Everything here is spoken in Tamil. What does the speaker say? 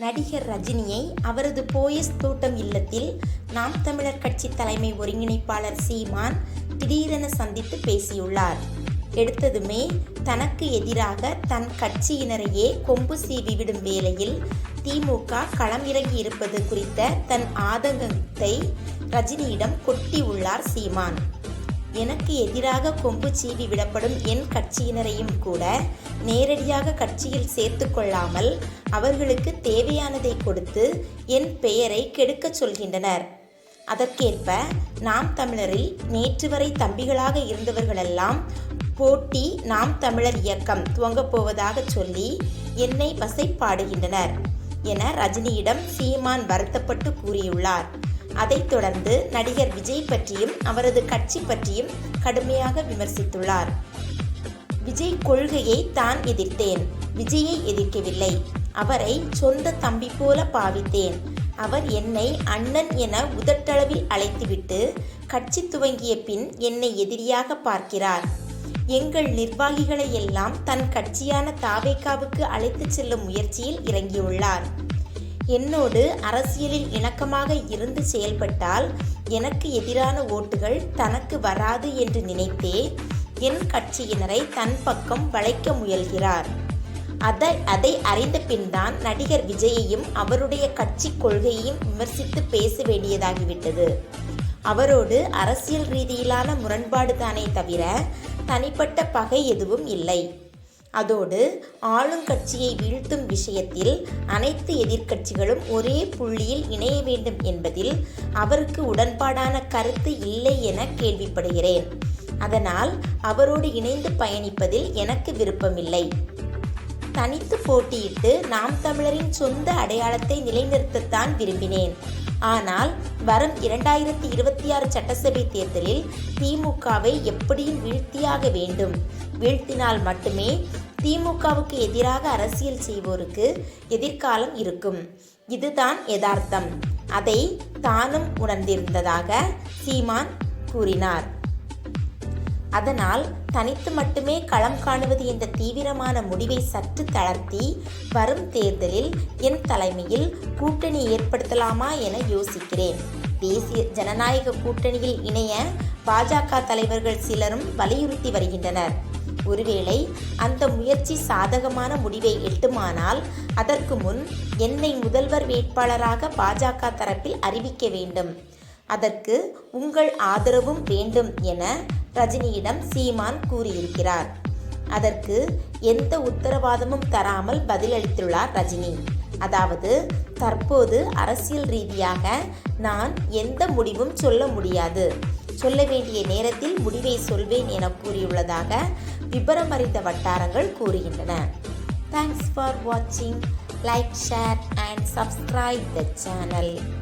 நடிகர் ரஜினியை அவரது போயஸ் தோட்டம் இல்லத்தில் நாம் தமிழர் கட்சி தலைமை ஒருங்கிணைப்பாளர் சீமான் திடீரென சந்தித்து பேசியுள்ளார். எடுத்ததுமே தனக்கு எதிராக தன் கட்சியினரையே கொம்பு சீவி விடும் வேளையில் திமுக களம் இறங்கி இருப்பது குறித்த தன் ஆதங்கத்தை ரஜினியிடம் கொட்டியுள்ளார் சீமான். எனக்கு எதிராக கொம்பு சீவி விடப்படும் என் கட்சியினரையும் கூட நேரடியாக கட்சியில் சேர்த்து கொள்ளாமல் அவர்களுக்கு தேவையானதை கொடுத்து என் பெயரை கெடுக்கச் சொல்கின்றனர். அதற்கேற்ப நாம் தமிழரில் நேற்று வரை தம்பிகளாக இருந்தவர்களெல்லாம் போட்டி நாம் தமிழர் இயக்கம் துவங்கப் போவதாக சொல்லி என்னை வசைப்பாடுகின்றனர் என ரஜினியிடம் சீமான் வருத்தப்பட்டு கூறியுள்ளார். அதைத் தொடர்ந்து நடிகர் விஜய் பற்றியும் அவரது கட்சி பற்றியும் கடுமையாக விமர்சித்துள்ளார். விஜய் கொள்கையை தான் எதிர்த்தேன். விஜயை எதிர்க்கவில்லை. அவரை சொந்த தம்பி போல பாவித்தேன். அவர் என்னை அண்ணன் என உதட்டளவில் அழைத்துவிட்டு கட்சி துவங்கிய பின் என்னை எதிரியாக பார்க்கிறார். எங்கள் நிர்வாகிகளை எல்லாம் தன் கட்சியான தாவேக்காவுக்கு அழைத்துச் செல்லும் முயற்சியில் இறங்கியுள்ளார். என்னோடு அரசியலில் இணக்கமாக இருந்து செயல்பட்டால் எனக்கு எதிரான ஓட்டுகள் தனக்கு வராது என்று நினைத்தே என் கட்சியினரை தன் பக்கம் வளைக்க முயல்கிறார். அதை அதை அறிந்த பின்தான் நடிகர் விஜயையும் அவருடைய கட்சி கொள்கையையும் விமர்சித்து பேச வேண்டியதாகிவிட்டது. அவரோடு அரசியல் ரீதியிலான முரண்பாடு தானே தவிர தனிப்பட்ட பகை எதுவும் இல்லை. அதோடு ஆளுங்கட்சியை வீழ்த்தும் விஷயத்தில் அனைத்து எதிர்க்கட்சிகளும் ஒரே புள்ளியில் இணைய வேண்டும் என்பதில் அவருக்கு உடன்பாடான கருத்து இல்லை என கேள்விப்படுகிறேன். அதனால் அவரோடு இணைந்து பயணிப்பதில் எனக்கு விருப்பமில்லை. தனித்து போட்டியிட்டு நாம் தமிழரின் சொந்த அடையாளத்தை நிலைநிறுத்தத்தான் விரும்பினேன். ஆனால் வரும் இரண்டாயிரத்தி இருபத்தி ஆறு சட்டசபை தேர்தலில் திமுகவை எப்படியும் வீழ்த்தியாக வேண்டும். வீழ்த்தினால் மட்டுமே திமுகவுக்கு எதிராக அரசியல் செய்வோருக்கு எதிர்காலம் இருக்கும். இதுதான் யதார்த்தம். அதை தானும் உணர்ந்திருந்ததாக சீமான் கூறினார். அதனால் தனித்து மட்டுமே களம் காணுவது என்ற தீவிரமான முடிவை சற்று தளர்த்தி வரும் தேர்தலில் என் தலைமையில் கூட்டணி ஏற்படுத்தலாமா என யோசிக்கிறேன். தேசிய ஜனநாயக கூட்டணியில் இணைய பாஜக தலைவர்கள் சிலரும் வலியுறுத்தி வருகின்றனர். ஒருவேளை அந்த முயற்சி சாதகமான முடிவை எட்டுமானால் அதற்கு முன் என்னை முதல்வர் வேட்பாளராக பாஜக தரப்பில் அறிவிக்க வேண்டும். அதற்கு உங்கள் ஆதரவும் வேண்டும் என ரஜினியிடம் சீமான் கூறியிருக்கிறார். அதற்கு எந்த உத்தரவாதமும் தராமல் பதிலளித்துள்ளார் ரஜினி. அதாவது தற்போது அரசியல் ரீதியாக நான் எந்த முடிவும் சொல்ல முடியாது. சொல்ல வேண்டிய நேரத்தில் முடிவை சொல்வேன் என கூறியுள்ளதாக விபரம் அறிந்த வட்டாரங்கள் கூறுகின்றன. தேங்க்ஸ் ஃபார் வாட்சிங் like share and subscribe the channel